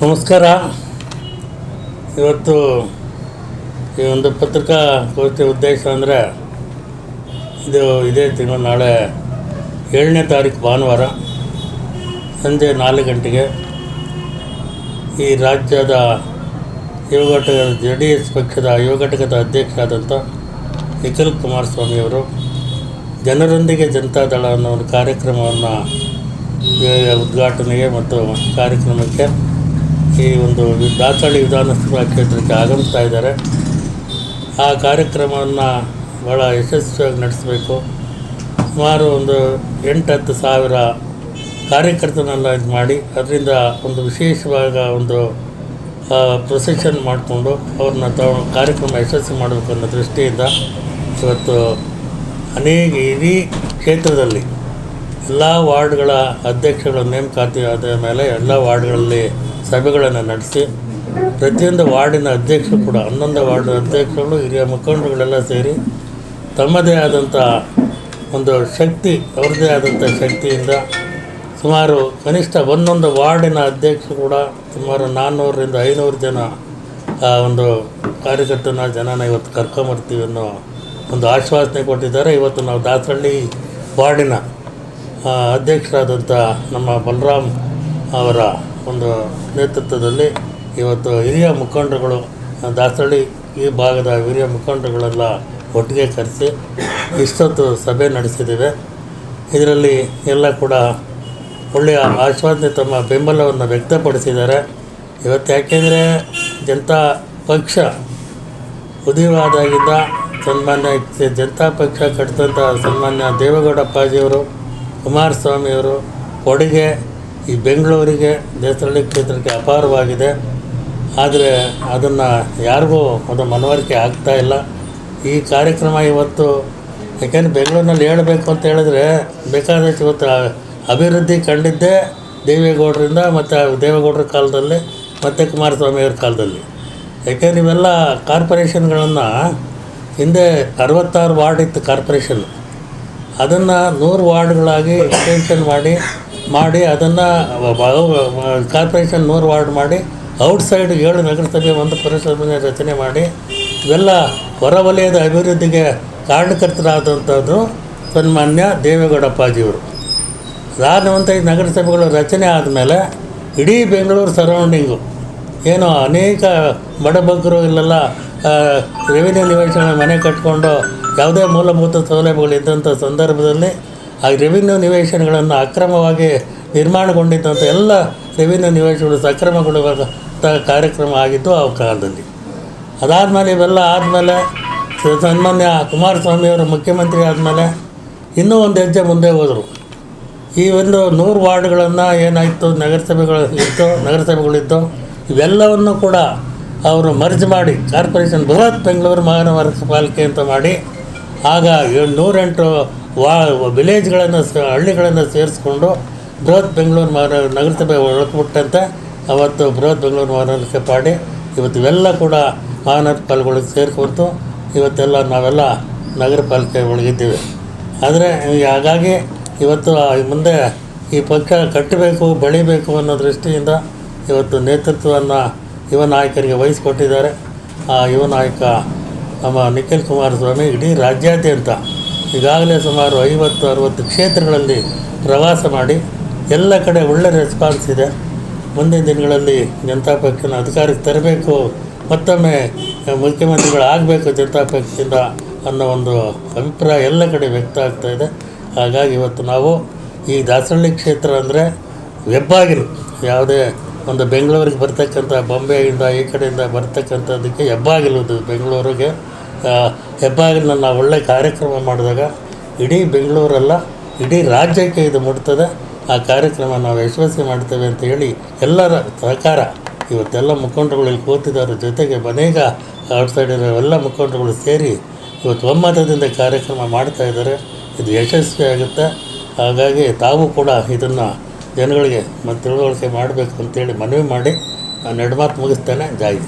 ನಮಸ್ಕಾರ. ಇವತ್ತು ಈ ಒಂದು ಪತ್ರಿಕಾಗೋಷ್ಠಿ ಉದ್ದೇಶ ಅಂದರೆ ಇದು ಇದೇ ತಿಂಗಳು ನಾಳೆ ಏಳನೇ ತಾರೀಕು ಭಾನುವಾರ ಸಂಜೆ ನಾಲ್ಕು ಗಂಟೆಗೆ ಈ ರಾಜ್ಯದ ಯುವ ಘಟಕದ ಜೆ ಡಿ ಎಸ್ ಪಕ್ಷದ ಯುವ ಘಟಕದ ಅಧ್ಯಕ್ಷರಾದಂಥ ನಿಖಿಲ್ ಕುಮಾರಸ್ವಾಮಿಯವರು ಜನರೊಂದಿಗೆ ಜನತಾದಳ ಅನ್ನೋ ಒಂದು ಕಾರ್ಯಕ್ರಮವನ್ನು ಉದ್ಘಾಟನೆಗೆ ಮತ್ತು ಕಾರ್ಯಕ್ರಮಕ್ಕೆ ಈ ಒಂದು ದಾಸಳ್ಳಿ ವಿಧಾನಸಭಾ ಕ್ಷೇತ್ರಕ್ಕೆ ಆಗಮಿಸ್ತಾ ಇದ್ದಾರೆ. ಆ ಕಾರ್ಯಕ್ರಮವನ್ನು ಭಾಳ ಯಶಸ್ವಿಯಾಗಿ ನಡೆಸಬೇಕು. ಸುಮಾರು ಒಂದು ಎಂಟು ಹತ್ತು ಸಾವಿರ ಕಾರ್ಯಕರ್ತರನ್ನೆಲ್ಲ ಇದು ಮಾಡಿ, ಅದರಿಂದ ಒಂದು ವಿಶೇಷವಾದ ಒಂದು ಪ್ರೊಸೆಷನ್ ಮಾಡಿಕೊಂಡು ಅವ್ರನ್ನ ತಾವು ಕಾರ್ಯಕ್ರಮ ಯಶಸ್ವಿ ಮಾಡಬೇಕು ಅನ್ನೋ ದೃಷ್ಟಿಯಿಂದ ಇವತ್ತು ಅನೇಕ ಇಡೀ ಕ್ಷೇತ್ರದಲ್ಲಿ ಎಲ್ಲ ವಾರ್ಡ್ಗಳ ಅಧ್ಯಕ್ಷಗಳ ನೇಮಕಾತಿ ಆದ ಮೇಲೆ ಎಲ್ಲ ವಾರ್ಡ್ಗಳಲ್ಲಿ ಸಭೆಗಳನ್ನು ನಡೆಸಿ ಪ್ರತಿಯೊಂದು ವಾರ್ಡಿನ ಅಧ್ಯಕ್ಷರು ಕೂಡ, ಹನ್ನೊಂದು ವಾರ್ಡಿನ ಅಧ್ಯಕ್ಷರು ಹಿರಿಯ ಮುಖಂಡರುಗಳೆಲ್ಲ ಸೇರಿ ತಮ್ಮದೇ ಆದಂಥ ಒಂದು ಶಕ್ತಿ, ಅವ್ರದ್ದೇ ಆದಂಥ ಶಕ್ತಿಯಿಂದ ಸುಮಾರು ಕನಿಷ್ಠ ಒಂದೊಂದು ವಾರ್ಡಿನ ಅಧ್ಯಕ್ಷರು ಕೂಡ ಸುಮಾರು ನಾನ್ನೂರರಿಂದ ಐನೂರು ಜನ, ಆ, ಒಂದು ಕಾರ್ಯಕರ್ತನ ಜನನ ಇವತ್ತು ಕರ್ಕೊಂಬರ್ತೀವಿ ಅನ್ನೋ ಒಂದು ಆಶ್ವಾಸನೆ ಕೊಟ್ಟಿದ್ದಾರೆ. ಇವತ್ತು ನಾವು ದಾಸಹಳ್ಳಿ ವಾರ್ಡಿನ ಅಧ್ಯಕ್ಷರಾದಂಥ ನಮ್ಮ ಬಲರಾಮ್ ಅವರ ಒಂದು ನೇತೃತ್ವದಲ್ಲಿ ಇವತ್ತು ಹಿರಿಯ ಮುಖಂಡರುಗಳು ದಾಸಳ್ಳಿ ಈ ಭಾಗದ ಹಿರಿಯ ಮುಖಂಡರುಗಳೆಲ್ಲ ಒಟ್ಟಿಗೆ ಕರೆಸಿ ಇಷ್ಟೊತ್ತು ಸಭೆ ನಡೆಸಿದ್ದೇವೆ. ಇದರಲ್ಲಿ ಎಲ್ಲ ಕೂಡ ಒಳ್ಳೆಯ ಆಶ್ವಾಸನೆ ತಮ್ಮ ಬೆಂಬಲವನ್ನು ವ್ಯಕ್ತಪಡಿಸಿದ್ದಾರೆ. ಇವತ್ತು ಯಾಕೆಂದರೆ ಜನತಾ ಪಕ್ಷ ಉದಯವಾದಾಗಿದ್ದ ಸನ್ಮಾನ್ಯ ಜನತಾ ಪಕ್ಷ ಕಟ್ಟಿದಂಥ ಸನ್ಮಾನ್ಯ ದೇವೇಗೌಡ ಅಪ್ಪಾಜಿಯವರು ಕುಮಾರಸ್ವಾಮಿಯವರು, ಕೊಡುಗೆ ಈ ಬೆಂಗಳೂರಿಗೆ ದೇಸರಳ್ಳಿ ಕ್ಷೇತ್ರಕ್ಕೆ ಅಪಾರವಾಗಿದೆ. ಆದರೆ ಅದನ್ನು ಯಾರಿಗೂ ಅದು ಮನವರಿಕೆ ಆಗ್ತಾ ಇಲ್ಲ. ಈ ಕಾರ್ಯಕ್ರಮ ಇವತ್ತು, ಯಾಕೆಂದರೆ ಬೆಂಗಳೂರಿನಲ್ಲಿ ಹೇಳಬೇಕು ಅಂತ ಹೇಳಿದ್ರೆ, ಬೇಕಾದಷ್ಟು ಇವತ್ತು ಅಭಿವೃದ್ಧಿ ಕಂಡಿದ್ದೇ ದೇವೇಗೌಡರಿಂದ, ಮತ್ತು ದೇವೇಗೌಡರ ಕಾಲದಲ್ಲಿ, ಮತ್ತು ಕುಮಾರಸ್ವಾಮಿಯವ್ರ ಕಾಲದಲ್ಲಿ. ಯಾಕೆಂದ್ರೆ ಇವೆಲ್ಲ ಕಾರ್ಪೊರೇಷನ್ಗಳನ್ನು ಹಿಂದೆ ಅರವತ್ತಾರು ವಾರ್ಡ್ ಇತ್ತು ಕಾರ್ಪೊರೇಷನ್. ಅದನ್ನು ನೂರು ವಾರ್ಡ್ಗಳಾಗಿ ಎಕ್ಸ್ಟೆನ್ಷನ್ ಮಾಡಿ ಮಾಡಿ ಅದನ್ನು ಕಾರ್ಪೊರೇಷನ್ ನೂರು ವಾರ್ಡ್ ಮಾಡಿ, ಔಟ್ಸೈಡ್ ಏಳು ನಗರಸಭೆ, ಒಂದು ಪುರಸಭೆ ರಚನೆ ಮಾಡಿ, ಇವೆಲ್ಲ ಹೊರವಲಯದ ಅಭಿವೃದ್ಧಿಗೆ ಕಾರಣಕರ್ತರಾದಂಥದ್ದು ಸನ್ಮಾನ್ಯ ದೇವೇಗೌಡಪ್ಪಾಜಿಯವರು. ನಂತರ ಈ ನಗರಸಭೆಗಳು ರಚನೆ ಆದಮೇಲೆ ಇಡೀ ಬೆಂಗಳೂರು ಸರೌಂಡಿಂಗು ಏನು ಅನೇಕ ಬಡಬಗ್ಗರು ಇಲ್ಲೆಲ್ಲ ರೆವಿನ್ಯೂ ನಿವೇಶನ ಮನೆ ಕಟ್ಕೊಂಡು ಯಾವುದೇ ಮೂಲಭೂತ ಸೌಲಭ್ಯಗಳು ಇದ್ದಂಥ ಸಂದರ್ಭದಲ್ಲಿ ಆ ರೆವಿನ್ಯೂ ನಿವೇಶನಗಳನ್ನು ಅಕ್ರಮವಾಗಿ ನಿರ್ಮಾಣಗೊಂಡಿದ್ದಂಥ ಎಲ್ಲ ರೆವಿನ್ಯೂ ನಿವೇಶನಗಳು ಸಕ್ರಮಗೊಳ್ಳುವಂಥ ಕಾರ್ಯಕ್ರಮ ಆಗಿತ್ತು ಆ ಕಾಲದಲ್ಲಿ. ಅದಾದಮೇಲೆ ಇವೆಲ್ಲ ಆದಮೇಲೆ ಸನ್ಮಾನ್ಯ ಕುಮಾರಸ್ವಾಮಿಯವರು ಮುಖ್ಯಮಂತ್ರಿ ಆದಮೇಲೆ ಇನ್ನೂ ಒಂದು ಹೆಜ್ಜೆ ಮುಂದೆ ಹೋದರು. ಈ ಒಂದು ನೂರು ವಾರ್ಡ್ಗಳನ್ನು ಏನಾಯಿತು, ನಗರಸಭೆಗಳು ಇತ್ತು ನಗರಸಭೆಗಳಿತ್ತು ಇವೆಲ್ಲವನ್ನು ಕೂಡ ಅವರು ಮರ್ಜ್ ಮಾಡಿ ಕಾರ್ಪೊರೇಷನ್ ಬೃಹತ್ ಬೆಂಗಳೂರು ಮಹಾನಗರ ಪಾಲಿಕೆ ಅಂತ ಮಾಡಿ ಆಗ ನೂರೆಂಟು ವಾ ವಿಲೇಜ್ಗಳನ್ನು ಹಳ್ಳಿಗಳನ್ನು ಸೇರಿಸ್ಕೊಂಡು ಬೃಹತ್ ಬೆಂಗಳೂರು ಮಹಾನಗರ ನಗರಸಭೆ ಒಳಪುಟ್ಟಂತೆ ಅವತ್ತು ಬೃಹತ್ ಬೆಂಗಳೂರು ಮಹಾನಗರಕ್ಕೆ ಪಾಡಿ. ಇವತ್ತು ಇವೆಲ್ಲ ಕೂಡ ಮಹಾನಗರ ಪಾಲಿಕೆಗಳಿಗೆ ಸೇರಿಕೊಡ್ತು ಇವತ್ತೆಲ್ಲ ನಾವೆಲ್ಲ ನಗರ ಪಾಲಿಕೆ ಒಳಗಿದ್ದೀವಿ. ಆದರೆ, ಹಾಗಾಗಿ ಇವತ್ತು ಮುಂದೆ ಈ ಪಕ್ಷ ಕಟ್ಟಬೇಕು, ಬೆಳಿಬೇಕು ಅನ್ನೋ ದೃಷ್ಟಿಯಿಂದ ಇವತ್ತು ನೇತೃತ್ವವನ್ನು ಯುವ ನಾಯಕರಿಗೆ ವಹಿಸಿಕೊಟ್ಟಿದ್ದಾರೆ. ಆ ಯುವ ನಾಯಕ ನಮ್ಮ ನಿಖಿಲ್ ಕುಮಾರಸ್ವಾಮಿ, ಇಡೀ ರಾಜ್ಯಾದ್ಯಂತ ಈಗಾಗಲೇ ಸುಮಾರು ಐವತ್ತು, ಅರುವತ್ತು ಕ್ಷೇತ್ರಗಳಲ್ಲಿ ಪ್ರವಾಸ ಮಾಡಿ ಎಲ್ಲ ಕಡೆ ಒಳ್ಳೆ ರೆಸ್ಪಾನ್ಸ್ ಇದೆ. ಮುಂದಿನ ದಿನಗಳಲ್ಲಿ ಜನತಾ ಪಕ್ಷನ ಅಧಿಕಾರಕ್ಕೆ ತರಬೇಕು, ಮತ್ತೊಮ್ಮೆ ಮುಖ್ಯಮಂತ್ರಿಗಳಾಗಬೇಕು ಜನತಾ ಪಕ್ಷದಿಂದ ಅನ್ನೋ ಒಂದು ಅಭಿಪ್ರಾಯ ಎಲ್ಲ ಕಡೆ ವ್ಯಕ್ತ ಆಗ್ತಾ ಇದೆ. ಹಾಗಾಗಿ ಇವತ್ತು ನಾವು ಈ ದಾಸಹಳ್ಳಿ ಕ್ಷೇತ್ರ ಅಂದರೆ ಹೆಬ್ಬಾಗಿಲು, ಯಾವುದೇ ಒಂದು ಬೆಂಗಳೂರಿಗೆ ಬರ್ತಕ್ಕಂಥ, ಬಾಂಬೆಯಿಂದ ಈ ಕಡೆಯಿಂದ ಬರ್ತಕ್ಕಂಥದ್ದಕ್ಕೆ ಹೆಬ್ಬಾಗಿಲು ಬೆಂಗಳೂರಿಗೆ. ಹೆಬ್ಬಾಗಿಲನ್ನ ನಾವು ಒಳ್ಳೆ ಕಾರ್ಯಕ್ರಮ ಮಾಡಿದಾಗ ಇಡೀ ಬೆಂಗಳೂರಲ್ಲ, ಇಡೀ ರಾಜ್ಯಕ್ಕೆ ಇದು ಮುಟ್ತದೆ. ಆ ಕಾರ್ಯಕ್ರಮ ನಾವು ಯಶಸ್ವಿ ಮಾಡ್ತೇವೆ ಅಂತ ಹೇಳಿ ಎಲ್ಲರ ಸಹಕಾರ ಇವತ್ತೆಲ್ಲ ಮುಖಂಡರುಗಳು ಇಲ್ಲಿ ಕೂತಿದ್ದಾರೆ. ಜೊತೆಗೆ ಅನೇಕ ಔಟ್ಸೈಡ್ ಇರೋ ಎಲ್ಲ ಮುಖಂಡರುಗಳು ಸೇರಿ ಇವತ್ತು ಒಮ್ಮತದಿಂದ ಕಾರ್ಯಕ್ರಮ ಮಾಡ್ತಾ ಇದ್ದಾರೆ. ಇದು ಯಶಸ್ವಿ ಆಗುತ್ತೆ. ಹಾಗಾಗಿ ತಾವು ಕೂಡ ಇದನ್ನು ಜನಗಳಿಗೆ ಮತ್ತು ತಿಳುವಳಿಕೆ ಮಾಡಬೇಕು ಅಂತೇಳಿ ಮನವಿ ಮಾಡಿ ನಾನು ಎರಡು ಮಾತು ಮುಗಿಸ್ತೇನೆ ಜಾಯಿ